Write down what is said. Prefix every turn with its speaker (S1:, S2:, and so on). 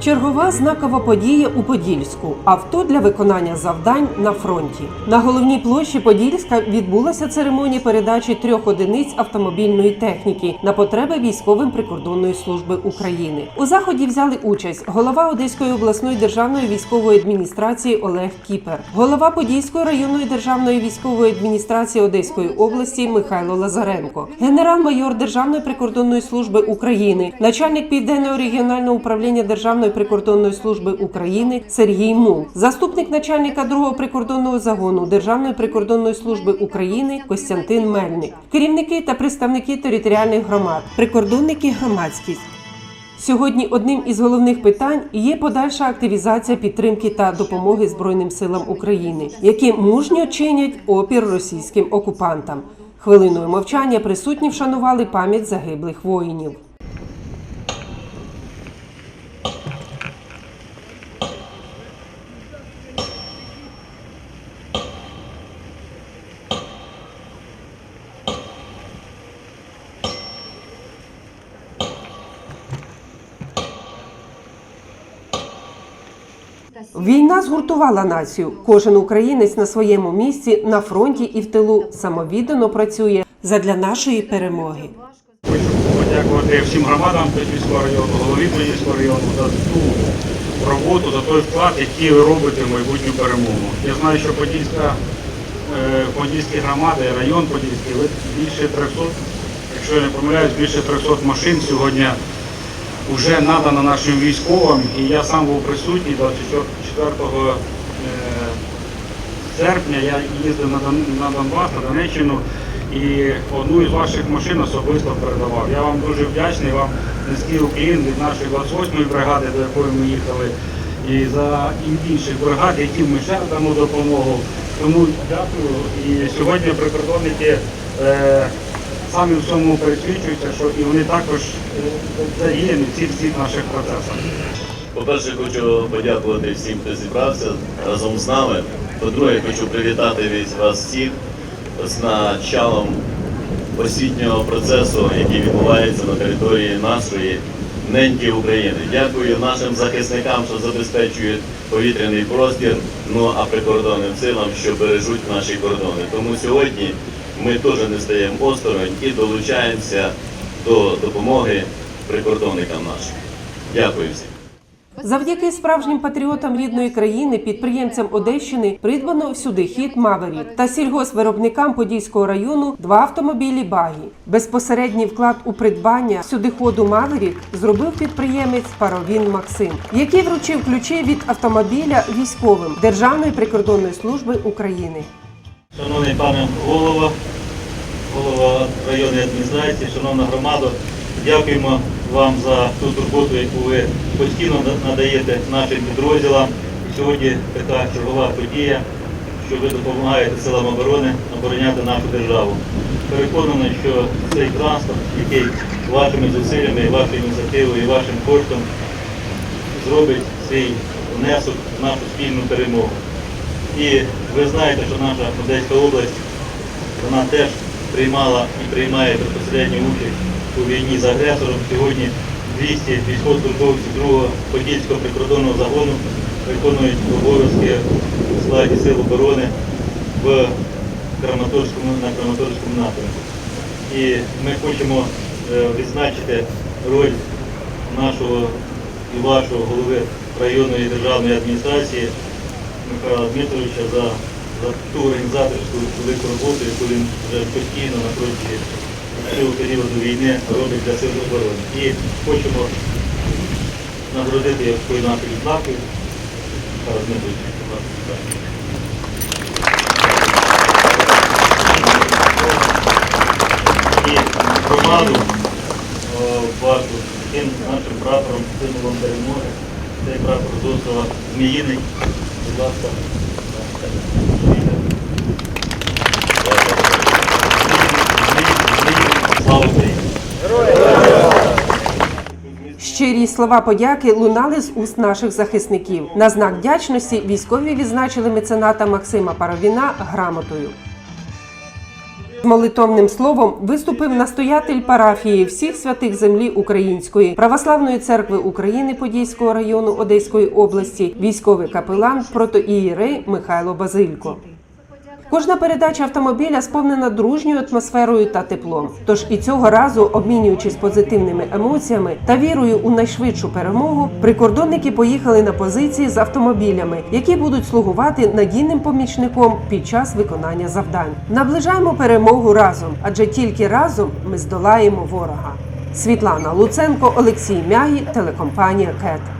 S1: Чергова знакова подія у Подільську. Авто для виконання завдань на фронті. На головній площі Подільська відбулася церемонія передачі трьох одиниць автомобільної техніки на потреби військовим прикордонної служби України. У заході взяли участь голова Одеської обласної державної військової адміністрації Олег Кіпер, голова Подільської районної державної військової адміністрації Одеської області Михайло Лазаренко, генерал-майор Державної прикордонної служби України, начальник південного регіонального управління Державної прикордонної служби України Сергій Мул, заступник начальника другого прикордонного загону Державної прикордонної служби України Костянтин Мельник, керівники та представники територіальних громад, прикордонники громадськість. Сьогодні одним із головних питань є подальша активізація підтримки та допомоги Збройним силам України, які мужньо чинять опір російським окупантам. Хвилиною мовчання присутні вшанували пам'ять загиблих воїнів. Війна згуртувала націю. Кожен українець на своєму місці на фронті і в тилу самовіддано працює задля нашої перемоги.
S2: Хочу подякувати всім громадам Подільського району, голові Подільського району за ту роботу, за той вклад, який ви робите в майбутню перемогу. Я знаю, що Подільська, е, Подільські громади, район Подільський, більше 300, якщо я не помиляюсь, більше 300 машин сьогодні вже надано нашим військовим. І я сам був присутній 24 е, серпня я їздив на Донбас, на Донеччину і одну із ваших машин особисто передавав. Я вам дуже вдячний, вам низький уклін від нашої 28-ї бригади, до якої ми їхали, і за інших бригад, яким ми ще надамо допомогу. Тому дякую. І сьогодні прикордонники е, самі в цьому пересвідчуються, що і вони також задіяні в цих всіх наших процесах.
S3: По-перше, хочу подякувати всім, хто зібрався разом з нами. По-друге, хочу привітати від вас всіх з началом освітнього процесу, який відбувається на території нашої неньки України. Дякую нашим захисникам, що забезпечують повітряний простір, ну а прикордонним силам, що бережуть наші кордони. Тому сьогодні ми теж не стаємо осторонь і долучаємося до допомоги прикордонникам нашим. Дякую всім.
S1: Завдяки справжнім патріотам рідної країни, підприємцям Одещини придбано всюди хід Маверік та сільгоспвиробникам Подільського району два автомобілі Багі. Безпосередній вклад у придбання сюдиходу Маверік зробив підприємець Паровін Максим, який вручив ключі від автомобіля військовим Державної прикордонної служби України.
S4: Шановний пане голово, голова районної адміністрації, шановна громада, дякуємо вам за ту турботу, яку ви постійно надаєте нашим підрозділам. Сьогодні така чергова подія, що ви допомагаєте силам оборони обороняти нашу державу. Переконаний, що цей транспорт, який вашими зусиллями, вашою ініціативою, і вашим коштом зробить свій внесок в нашу спільну перемогу. І ви знаєте, що наша Одеська область вона теж приймала і приймає безпосередню участь у війні з агресором. Сьогодні 200 військовослужбовців другого Подільського прикордонного загону виконують обов'язки у складі сил оборони в Краматорському, на Краматорському напрямку. І ми хочемо е, відзначити роль нашого і вашого голови районної державної адміністрації Михайла Дмитровича за, за ту організаторську велику роботу, яку він вже постійно на протязі цього періоду війни робить для сил оборони. І хочемо нагородити якою нашою відзнакою. Дмитрович, будь ласка. І громаду вашу тим нашим прапором, символом перемоги. Цей прапор з Зміїний.
S1: Щирі слова подяки лунали з уст наших захисників. На знак вдячності військові відзначили мецената Максима Паровіна грамотою. Молитовним словом виступив настоятель парафії всіх святих землі української православної церкви України Подільського району Одеської області, військовий капелан протоієрей Михайло Базилько. Кожна передача автомобіля сповнена дружньою атмосферою та теплом. Тож і цього разу, обмінюючись позитивними емоціями та вірою у найшвидшу перемогу, прикордонники поїхали на позиції з автомобілями, які будуть слугувати надійним помічником під час виконання завдань. Наближаємо перемогу разом, адже тільки разом ми здолаємо ворога. Світлана Луценко, Олексій Мягі, телекомпанія КЕТ.